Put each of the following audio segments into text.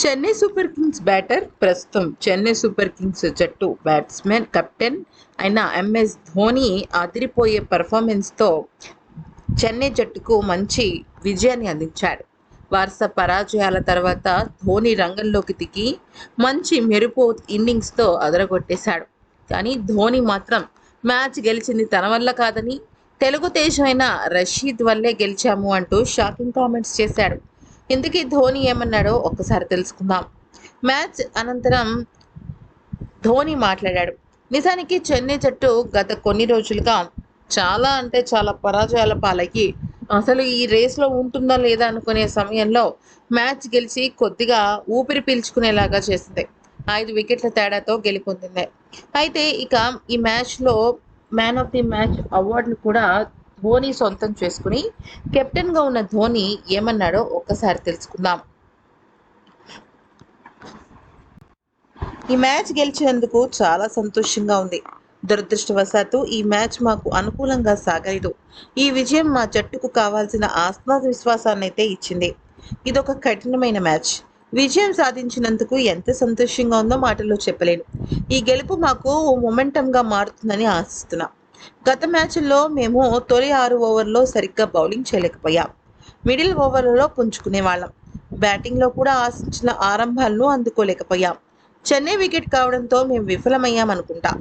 Chennai super Kings batter ప్రస్తుతం Chennai super Kings జట్టు batsmen captain అయిన ఎంఎస్ ధోని అదిరిపోయే పర్ఫార్మెన్స్తో చెన్నై జట్టుకు మంచి విజయాన్ని అందించాడు. వారస పరాజయాల తర్వాత ధోని రంగంలోకి దిగి మంచి మెరుపు ఇన్నింగ్స్తో అదరగొట్టేశాడు. కానీ ధోని మాత్రం మ్యాచ్ గెలిచింది తన వల్ల కాదని తెలుగుదేశమైన రషీద్ వల్లే గెలిచాము అంటూ షాకింగ్ కామెంట్స్ చేశాడు. ఇందుకీ ధోని ఏమన్నాడో ఒక్కసారి తెలుసుకుందాం. మ్యాచ్ అనంతరం ధోని మాట్లాడాడు. నిజానికి చెన్నై జట్టు గత కొన్ని రోజులుగా చాలా అంటే చాలా పరాజయాల పాలయ్యి అసలు ఈ రేస్లో ఉంటుందా లేదా అనుకునే సమయంలో మ్యాచ్ గెలిచి కొద్దిగా ఊపిరి పీల్చుకునేలాగా చేసింది. ఐదు వికెట్ల తేడాతో గెలుపొందింది. అయితే ఇక ఈ మ్యాచ్లో మ్యాన్ ఆఫ్ ది మ్యాచ్ అవార్డును కూడా ధోని సొంతం చేసుకుని కెప్టెన్గా ఉన్న ధోని ఏమన్నాడో ఒక్కసారి తెలుసుకుందాం. ఈ మ్యాచ్ గెలిచినందుకు చాలా సంతోషంగా ఉంది. దురదృష్టవశాత్తు ఈ మ్యాచ్ మాకు అనుకూలంగా సాగలేదు. ఈ విజయం మా జట్టుకు కావాల్సిన ఆత్మవిశ్వాసాన్ని అయితే ఇచ్చింది. ఇదొక కఠినమైన మ్యాచ్. విజయం సాధించినందుకు ఎంత సంతోషంగా ఉందో మాటల్లో చెప్పలేను. ఈ గెలుపు మాకు మొమెంటంగా మారుతుందని ఆశిస్తున్నాను గత మ్యాచ్లో మేము తొలి ఆరు ఓవర్లో సరిగ్గా బౌలింగ్ చేయలేకపోయాం. మిడిల్ ఓవర్లలో పుంజుకునే వాళ్ళం. బ్యాటింగ్లో కూడా ఆశించిన ఆరంభాలను అందుకోలేకపోయాం. చెన్నై వికెట్ కావడంతో మేము విఫలమయ్యాం అనుకుంటా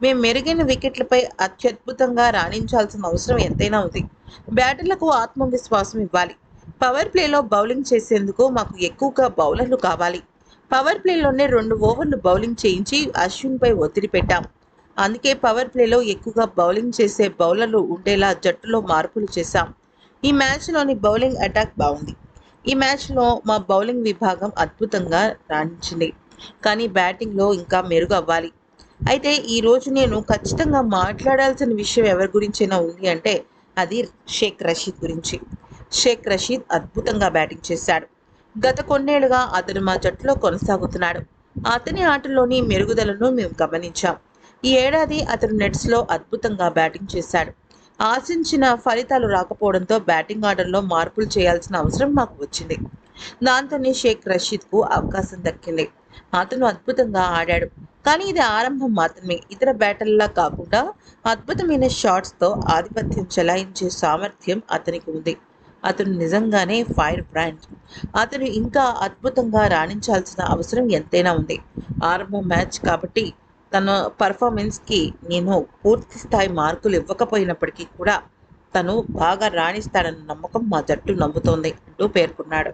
మేము మెరుగైన వికెట్లపై అత్యద్భుతంగా రాణించాల్సిన అవసరం ఎంతైనా ఉంది. బ్యాటర్లకు ఆత్మవిశ్వాసం ఇవ్వాలి. పవర్ ప్లేలో బౌలింగ్ చేసేందుకు మాకు ఎక్కువగా బౌలర్లు కావాలి. పవర్ ప్లేలోనే రెండు ఓవర్లు బౌలింగ్ చేయించి అశ్విన్పై ఒత్తిడి పెట్టాం. అందుకే పవర్ ప్లేలో ఎక్కువగా బౌలింగ్ చేసే బౌలర్లు ఉండేలా జట్టులో మార్పులు చేశాం. ఈ మ్యాచ్లోని బౌలింగ్ అటాక్ బాగుంది. ఈ మ్యాచ్లో మా బౌలింగ్ విభాగం అద్భుతంగా రాణించింది. కానీ బ్యాటింగ్లో ఇంకా మెరుగు అవ్వాలి. అయితే ఈ రోజు నేను ఖచ్చితంగా మాట్లాడాల్సిన విషయం ఎవరి గురించైనా ఉంది అంటే అది షేక్ రషీద్ గురించి. షేక్ రషీద్ అద్భుతంగా బ్యాటింగ్ చేశాడు. గత కొన్నేళ్ళుగా అతను మా జట్టులో కొనసాగుతున్నాడు. అతని ఆటలోని మెరుగుదలను మేము గమనించాం. ఈ ఏడాది అతను నెట్స్లో అద్భుతంగా బ్యాటింగ్ చేశాడు. ఆశించిన ఫలితాలు రాకపోవడంతో బ్యాటింగ్ ఆర్డర్లో మార్పులు చేయాల్సిన అవసరం మాకు వచ్చింది. దాంతోనే షేక్ రషీద్కు అవకాశం దక్కింది. అతను అద్భుతంగా ఆడాడు. కానీ ఇది ఆరంభం మాత్రమే. ఇతర బ్యాటర్లా కాకుండా అద్భుతమైన షాట్స్తో ఆధిపత్యం చెలాయించే సామర్థ్యం అతనికి ఉంది. అతను నిజంగానే ఫైర్ బ్రాండ్. అతను ఇంకా అద్భుతంగా రాణించాల్సిన అవసరం ఎంతైనా ఉంది. ఆరంభ మ్యాచ్ కాబట్టి తన పర్ఫార్మెన్స్కి నేను పూర్తి స్థాయి మార్కులు ఇవ్వకపోయినప్పటికీ కూడా తను బాగా రాణిస్తాడన్న నమ్మకం మా జట్టు నమ్ముతోంది అంటూ పేర్కొన్నాడు.